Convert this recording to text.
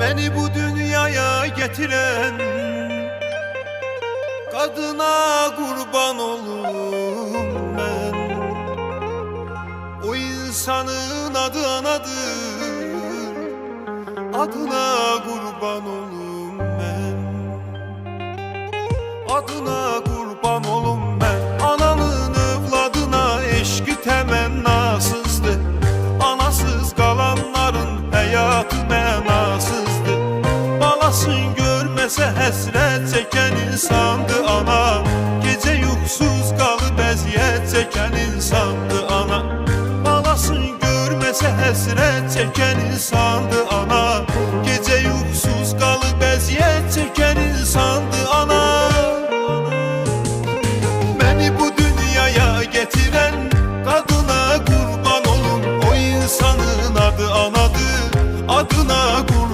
Beni bu dünyaya getiren Kadına kurban olum ben. O insanın adı anadır Adına kurban olum ben. Adına kurban olum ben. Ananın evladına eşki temennasızdı Anasız kalanların hayatı menasızdı Balasın görmese həsrət çeken insandı ana. Gece yuxsuz kalıp əziyyət çeken insandı ana. Balasın görmese həsrət çeken insandı ana. Gece yuxsuz kalıp əziyyət çeken insandı ana. Beni bu dünyaya getiren kadına kurban olun. O insanın adı anadır. Adına kurban